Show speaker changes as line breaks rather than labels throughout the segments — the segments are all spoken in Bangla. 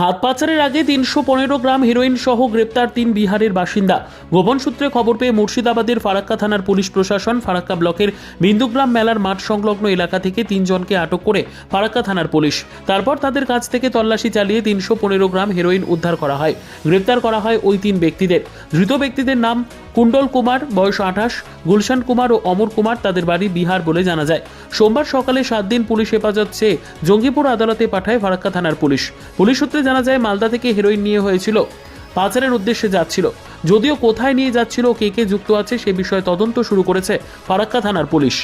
হাত পাচারের আগে তিনশো পনেরো গ্রাম হিরোইন সহ গ্রেপ্তার তিন বিহারের বাসিন্দা। গোপন সূত্রে খবর পেয়ে মুর্শিদাবাদের ফারাক্কা থানার পুলিশ প্রশাসন ফারাক্কা ব্লকের বিন্দুগ্রাম মেলার মাঠ সংলগ্ন এলাকা থেকে তিনজনকে আটক করে ফারাক্কা থানার পুলিশ। তারপর তাদের কাছ থেকে তল্লাশি চালিয়ে তিনশো পনেরো গ্রাম হেরোইন উদ্ধার করা হয়। গ্রেপ্তার করা হয় ওই তিন ব্যক্তিদের। ধৃত ব্যক্তিদের নাম কুণ্ডল কুমার, বয়স আঠাশ, গুলশান কুমার ও অমর কুমার তাদের বাড়ি বিহার বলে জানা যায়। সোমবার সকালে সাত দিন পুলিশ হেফাজত চেয়ে জঙ্গিপুর আদালতে পাঠায় ফারাক্কা থানার পুলিশ। পুলিশ সূত্রে জানা যায়, মালদা থেকে হেরোইন নিয়ে হয়েছিল। পাচারের উদ্দেশ্যে যাচ্ছিল। যদিও কোথায় নিয়ে যাচ্ছিল, কে কে যুক্ত আছে, সে বিষয়ে তদন্ত শুরু করেছে ফারাক্কা থানার পুলিশ।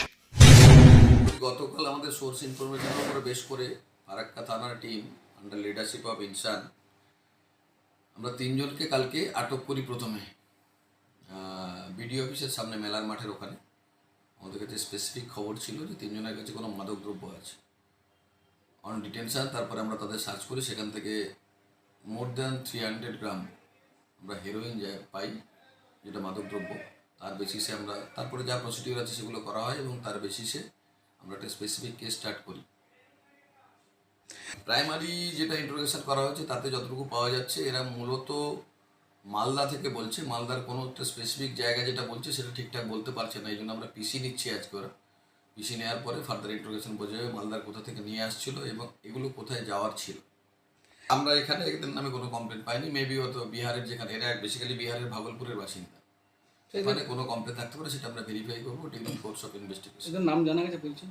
গতকাল আমাদের সোর্স ইনফরমেশনের উপরে বেশ করে ফারাক্কা থানার টিম আন্ডার লিডারশিপ অফ ইনসান, আমরা তিনজনকে কালকে আটক করি প্রথমে। বিডিও অফিসের সামনে মেলার মাঠের ওখানে। আমাদের কাছে স্পেসিফিক খবর ছিল যে তিনজনের কাছে কোনো মাদক দ্রব্য আছে। অন ডিটেনশন তারপরে আমরা তাদের সার্চ করি, সেখান থেকে more than three hundred gram আমরা হেরোইন যা পাই, যেটা মাদক দ্রব্য, তার বেসিসে আমরা, তারপরে যা প্রসিডিউর আছে সেগুলো করা হয় এবং তার বেসিসে আমরা একটা স্পেসিফিক কেস স্টার্ট করি। প্রাইমারি যেটা ইন্টারোগেশন করা হয়েছে, তাতে যতটুকু পাওয়া যাচ্ছে, এরা মূলত মালদা থেকে বলছে মালদার কোনো একটা স্পেসিফিক জায়গা যেটা বলছে সেটা ঠিকঠাক বলতে পারছে না এই জন্য আমরা পিসি নিচ্ছি আজকে ওরা। পিসি নেওয়ার পরে ফার্দার ইন্টারোগেশন বোঝা যাবে মালদার কোথা থেকে নিয়ে আসছিল এবং এগুলো কোথায় যাওয়ার ছিল। আমরা এখানে এদের নামে কোনো কমপ্লেন পাইনি মেবি হয়তো বিহারের যেখানে এরা বেসিক্যালি বিহারের ভাগলপুরের বাসিন্দা। সেখানে কোনো কমপ্লেন থাকতে পারে সেটা আমরা ভেরিফাই করব ডিউরিং কোর্স অফ ইনভেস্টিগেশন
নাম জানা গেছে বলছি?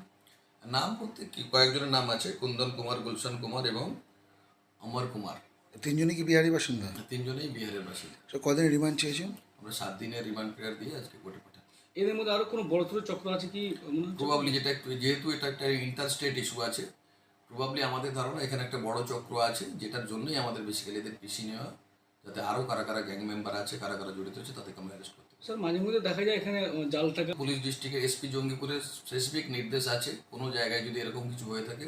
নাম বলতে কি কয়েকজনের নাম আছে কুন্দন কুমার গুলশান কুমার এবং অমর কুমার।
তিনজনই কি বিহারি বাসিন্দা?
তিনজনেই বিহারের বাসিন্দা।
তো কদিন রিমান্ড চেয়েছেন?
আমরা সাত দিনের রিমান্ড পিরিয়ড দিয়ে আজকে কোর্টে পাঠাই
এদের মধ্যে আরও কোনো বড় ছোট চক্র আছে কি
প্রবাবলি যেটা একটু যেহেতু এটা একটা ইন্টার স্টেট ইস্যু আছে প্রবাবলি আমাদের ধারণা এখানে একটা বড় চক্র আছে যেটার জন্যই আমাদের বেসিক্যালি এদের পিসি নেওয়া যাতে আরও কারা কারা গ্যাং মেম্বার আছে কারা কারা জড়িত আছে তাদেরকে আমরা অ্যারেস্ট করতে
স্যার মাঝে মধ্যে দেখা যায় এখানে জাল টাকা
পুলিশ ডিস্ট্রিক্টের এসপি জঙ্গিপুরের স্পেসিফিক নির্দেশ আছে কোনো জায়গায় যদি এরকম কিছু হয়ে থাকে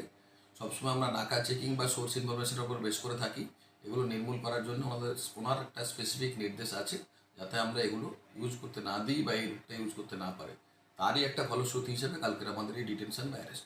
সবসময় আমরা নাকা চেকিং বা সোর্স ইনফরমেশনের উপর বেশ করে থাকি। এগুলো নির্মূল করার জন্য আমাদের ওনার একটা স্পেসিফিক নির্দেশ আছে, যাতে আমরা এগুলো ইউজ করতে না দিই বা এই রুটটা ইউজ করতে না পারে। তারই একটা ফলশ্রুতি হিসেবে কালকের আমাদের এই ডিটেনশন বা অ্যারেস্ট